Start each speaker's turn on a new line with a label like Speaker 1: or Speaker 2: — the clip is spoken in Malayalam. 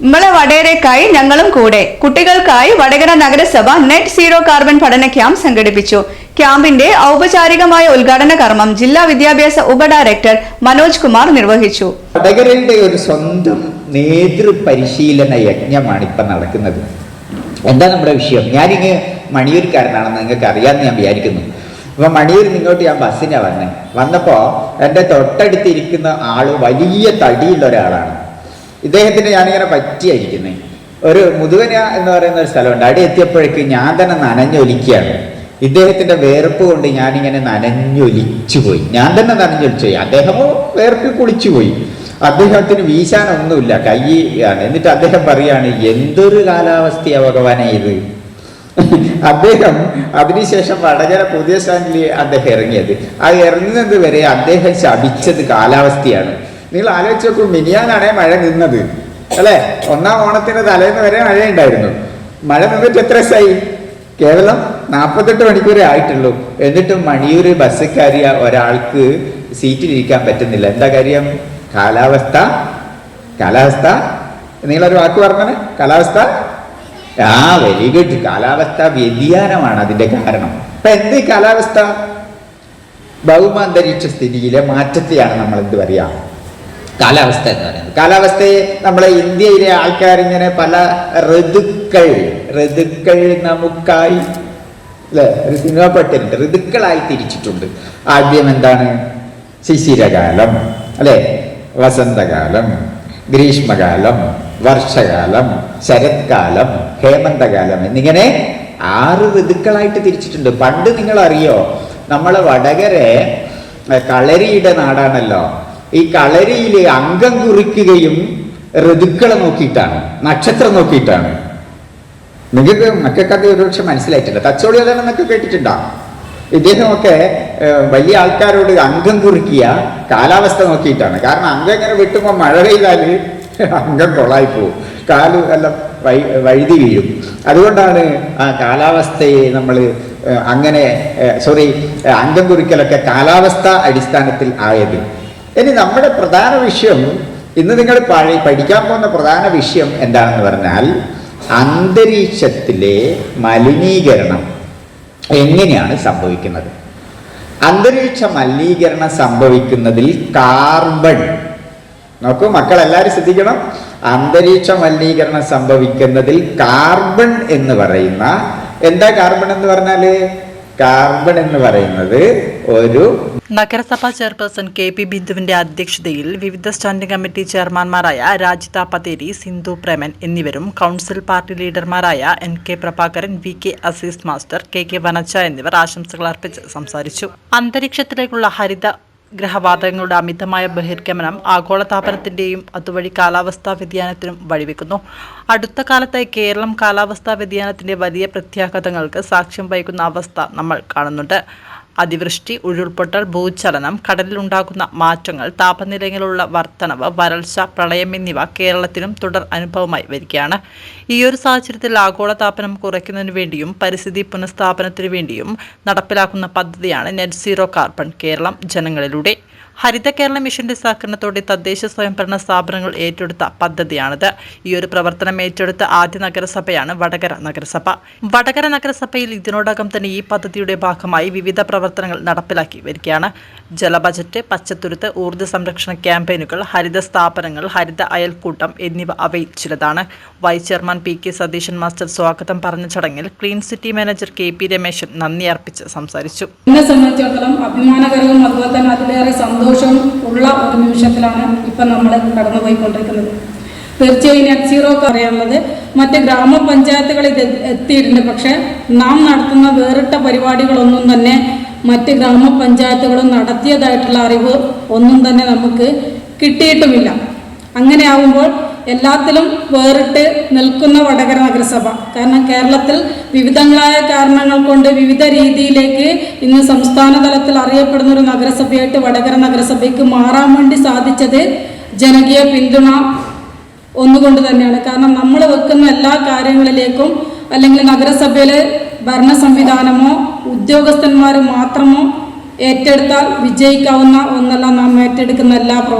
Speaker 1: നമ്മളെ വടകരയ്ക്കായി ഞങ്ങളും കൂടെ. കുട്ടികൾക്കായി വടകര നഗരസഭ നെറ്റ് സീറോ കാർബൺ പഠന ക്യാമ്പ് സംഘടിപ്പിച്ചു. ക്യാമ്പിന്റെ ഔപചാരികമായ ഉദ്ഘാടന കർമ്മം ജില്ലാ വിദ്യാഭ്യാസ ഉപഡയറക്ടർ മനോജ് കുമാർ നിർവഹിച്ചു.
Speaker 2: വടകരയുടെ ഒരു സ്വന്തം നേതൃപരിശീലന യജ്ഞമാണ് ഇപ്പൊ നടക്കുന്നത്. എന്താ നമ്മുടെ വിഷയം? ഞാനിങ്ങ് മണിയൂർക്കാരനാണെന്ന് നിങ്ങൾക്ക് അറിയാമെന്ന് ഞാൻ വിചാരിക്കുന്നു. അപ്പൊ മണിയൂർ ഇങ്ങോട്ട് ഞാൻ ബസ്സിനാണ് വന്നത് വന്നപ്പോൾ എന്റെ തൊട്ടടുത്തിരിക്കുന്ന ആൾ വലിയ തടിയുള്ള ഒരാളാണ്. ഇദ്ദേഹത്തിന് ഞാനിങ്ങനെ പറ്റിയായിരിക്കുന്നത് ഒരു മുതുകന എന്ന് പറയുന്ന ഒരു സ്ഥലമുണ്ട്. അവിടെ എത്തിയപ്പോഴേക്ക് ഞാൻ തന്നെ നനഞ്ഞൊലിക്കുകയാണ്. ഇദ്ദേഹത്തിന്റെ വേർപ്പ് കൊണ്ട് ഞാനിങ്ങനെ നനഞ്ഞൊലിച്ചു പോയി ഞാൻ തന്നെ നനഞ്ഞൊലിച്ചു പോയി അദ്ദേഹമോ വേർപ്പിൽ കുളിച്ചു പോയി അദ്ദേഹത്തിന് വീശാനൊന്നുമില്ല. കൈ ആണ്. എന്നിട്ട് അദ്ദേഹം പറയാണ് എന്തൊരു കാലാവസ്ഥയാ ഭഗവാനെ ഇത്? അദ്ദേഹം അതിനുശേഷം വടകര പുതിയ സ്റ്റാൻഡിൽ അദ്ദേഹം ഇറങ്ങിയത്. ആ ഇറങ്ങുന്നത് വരെ അദ്ദേഹം ശപിച്ചത് കാലാവസ്ഥയാണ്. നിങ്ങൾ ആലോചിച്ച് നോക്കൂ മിനിയാനാണേ മഴ നിന്നത്. അല്ലേ? ഒന്നാം ഓണത്തിന് തലേന്ന് വരെ മഴ ഉണ്ടായിരുന്നു മഴ നിന്നിട്ട് എത്ര ദിവസമായി? കേവലം നാൽപ്പത്തെട്ട് മണിക്കൂറേ ആയിട്ടുള്ളൂ. എന്നിട്ടും മണിയൂർ ബസ് കയറിയ ഒരാൾക്ക് സീറ്റിലിരിക്കാൻ പറ്റുന്നില്ല. എന്താ കാര്യം? കാലാവസ്ഥ. കാലാവസ്ഥ. നിങ്ങളൊരു വാക്ക് പറഞ്ഞത് കാലാവസ്ഥ? ആ വെരി ഗുഡ് കാലാവസ്ഥ വ്യതിയാനമാണ് അതിന്റെ കാരണം. അപ്പൊ എന്ത് കാലാവസ്ഥ? ഭൗമാന്തരീക്ഷ സ്ഥിതിയിലെ മാറ്റത്തെയാണ് നമ്മൾ എന്ത് പറയാ? കാലാവസ്ഥ എന്ന് പറയുന്നത്. കാലാവസ്ഥയെ നമ്മളെ ഇന്ത്യയിലെ ആൾക്കാർ ഇങ്ങനെ പല ഋതുക്കൾ ഋതുക്കൾ നമുക്കായി അല്ലെ സിനിമപ്പെട്ടിട്ടുണ്ട് സിനിമ പെട്ടിട്ടുണ്ട് ഋതുക്കളായി തിരിച്ചിട്ടുണ്ട്. ആദ്യം എന്താണ്? ശിശിരകാലം അല്ലെ? വസന്തകാലം ഗ്രീഷ്മകാലം വർഷകാലം ശരത്കാലം ഹേമന്തകാലം എന്നിങ്ങനെ ആറ് ഋതുക്കളായിട്ട് തിരിച്ചിട്ടുണ്ട്. പണ്ട് നിങ്ങൾ അറിയോ നമ്മളെ വടകരെ കളരിയുടെ നാടാണല്ലോ. ഈ കളരിയിലെ അംഗം കുറിക്കുകയും ഋതുക്കളെ നോക്കിയിട്ടാണ് നക്ഷത്രം നോക്കിയിട്ടാണ്. നിങ്ങൾക്ക് മക്കൾക്കത് ഒരുപക്ഷെ മനസ്സിലായിട്ടില്ല. തച്ചോളി അതാണെന്നൊക്കെ കേട്ടിട്ടുണ്ടോ? ഇദ്ദേഹമൊക്കെ വലിയ ആൾക്കാരോട് അംഗം കുറിക്കുക കാലാവസ്ഥ നോക്കിയിട്ടാണ്. കാരണം അംഗം ഇങ്ങനെ വെട്ടുമ്പോൾ മഴ പെയ്താൽ അംഗം കൊളായി പോവും. കാൽ എല്ലാം വൈ വഴുതി വീഴും. അതുകൊണ്ടാണ് ആ കാലാവസ്ഥയെ നമ്മൾ അങ്ങനെ സോറി അംഗം കുറിക്കലൊക്കെ കാലാവസ്ഥ അടിസ്ഥാനത്തിൽ ആയത്. ഇനി നമ്മുടെ പ്രധാന വിഷയം ഇന്ന് നിങ്ങൾ പഠിക്കാൻ പോകുന്ന പ്രധാന വിഷയം എന്താണെന്ന് പറഞ്ഞാൽ അന്തരീക്ഷത്തിലെ മലിനീകരണം എങ്ങനെയാണ് സംഭവിക്കുന്നത്? അന്തരീക്ഷ മലിനീകരണം സംഭവിക്കുന്നതിൽ കാർബൺ നോക്കൂ മക്കൾ എല്ലാവരും ശ്രദ്ധിക്കണം. അന്തരീക്ഷ മലിനീകരണം സംഭവിക്കുന്നതിൽ കാർബൺ എന്ന് പറയുന്ന എന്താ കാർബൺ എന്ന് പറഞ്ഞാൽ? കാർബൺ എന്ന് പറയുന്നത് ഒരു
Speaker 3: നഗരസഭാ ചെയർപേഴ്സൺ കെ പി ബിന്ദുവിന്റെ അധ്യക്ഷതയിൽ വിവിധ സ്റ്റാൻഡിംഗ് കമ്മിറ്റി ചെയർമാൻമാരായ രാജിത പതേരി സിന്ധു പ്രേമൻ എന്നിവരും council party ലീഡർമാരായ N K Prabhakaran V K Azeez master K K വനച്ച എന്നിവർ ആശംസകൾ അർപ്പിച്ച് സംസാരിച്ചു. അന്തരീക്ഷത്തിലേക്കുള്ള ഹരിത ഗ്രഹവാതകങ്ങളുടെ അമിതമായ ബഹിർഗമനം ആഗോളതാപനത്തിന്റെയും അതുവഴി കാലാവസ്ഥാ വ്യതിയാനത്തിനും വഴിവെക്കുന്നു. അടുത്ത കാലത്തായി കേരളം കാലാവസ്ഥാ വ്യതിയാനത്തിന്റെ വലിയ പ്രത്യാഘാതങ്ങൾക്ക് സാക്ഷ്യം വഹിക്കുന്ന അവസ്ഥ നമ്മൾ കാണുന്നുണ്ട്. അതിവൃഷ്ടി ഉരുൾപൊട്ടൽ ഭൂചലനം കടലിലുണ്ടാകുന്ന മാറ്റങ്ങൾ താപനിലയിലുള്ള വർധനവ് വരൾച്ച പ്രളയം എന്നിവ കേരളത്തിലും തുടർ അനുഭവമായി വരികയാണ്. ഈയൊരു സാഹചര്യത്തിൽ ആഗോള താപനം കുറയ്ക്കുന്നതിനു വേണ്ടിയും പരിസ്ഥിതി പുനഃസ്ഥാപനത്തിനു വേണ്ടിയും നടപ്പിലാക്കുന്ന പദ്ധതിയാണ് നെറ്റ് സീറോ കാർബൺ കേരളം ജനങ്ങളിലൂടെ. ഹരിത കേരള മിഷന്റെ സഹകരണത്തോടെ തദ്ദേശ സ്വയംഭരണ സ്ഥാപനങ്ങൾ ഏറ്റെടുത്ത പദ്ധതിയാണിത്. ഈ ഒരു പ്രവർത്തനം ഏറ്റെടുത്ത ആദ്യ നഗരസഭയാണ് വടകര നഗരസഭ. വടകര നഗരസഭയിൽ ഇതിനോടകം തന്നെ ഈ പദ്ധതിയുടെ ഭാഗമായി വിവിധ പ്രവർത്തനങ്ങൾ നടപ്പിലാക്കി വരികയാണ്. ജലബജറ്റ് പച്ചത്തുരുത്ത് ഊർജ സംരക്ഷണ ക്യാമ്പയിനുകൾ ഹരിത സ്ഥാപനങ്ങൾ ഹരിത അയൽക്കൂട്ടം എന്നിവ അവയിൽ ചിലതാണ്. Vice chairman P K Satheesan master സ്വാഗതം പറഞ്ഞ ചടങ്ങിൽ clean city manager K P Rameshan നന്ദി അർപ്പിച്ച് സംസാരിച്ചു.
Speaker 4: എന്നെ സംബന്ധിച്ചിടത്തോളം അഭിമാനകരവും അതുപോലെ തന്നെ അതിലേറെ സന്തോഷവും ഉള്ള ഒരു നിമിഷത്തിലാണ് ഇപ്പം നമ്മൾ കടന്നുപോയിക്കൊണ്ടിരിക്കുന്നത്. തീർച്ചയായും നെറ്റ് സീറോ പറയാനുള്ളത് മറ്റ് ഗ്രാമപഞ്ചായത്തുകളിൽ എത്തിയിട്ടുണ്ട് പക്ഷേ നാം നടത്തുന്ന വേറിട്ട പരിപാടികളൊന്നും തന്നെ മറ്റ് ഗ്രാമപഞ്ചായത്തുകളും നടത്തിയതായിട്ടുള്ള അറിവ് ഒന്നും തന്നെ നമുക്ക് കിട്ടിയിട്ടുമില്ല. അങ്ങനെ ആവുമ്പോൾ എല്ലാത്തിലും വേറിട്ട് നിൽക്കുന്ന വടകര നഗരസഭ. കാരണം കേരളത്തിൽ വിവിധങ്ങളായ കാരണങ്ങൾ കൊണ്ട് വിവിധ രീതിയിലേക്ക് ഇന്ന് സംസ്ഥാന തലത്തിൽ അറിയപ്പെടുന്ന ഒരു നഗരസഭയായിട്ട് വടകര നഗരസഭയ്ക്ക് മാറാൻ വേണ്ടി സാധിച്ചത് ജനകീയ പിന്തുണ ഒന്നുകൊണ്ട് തന്നെയാണ്. കാരണം നമ്മൾ വെക്കുന്ന എല്ലാ കാര്യങ്ങളിലേക്കും അല്ലെങ്കിൽ നഗരസഭയിലെ ഭരണ സംവിധാനമോ ഉദ്യോഗസ്ഥന്മാർ മാത്രമോ ഏറ്റെടുത്താൽ വിജയിക്കാവുന്ന ഒന്നല്ല നാം ഏറ്റെടുക്കുന്ന എല്ലാ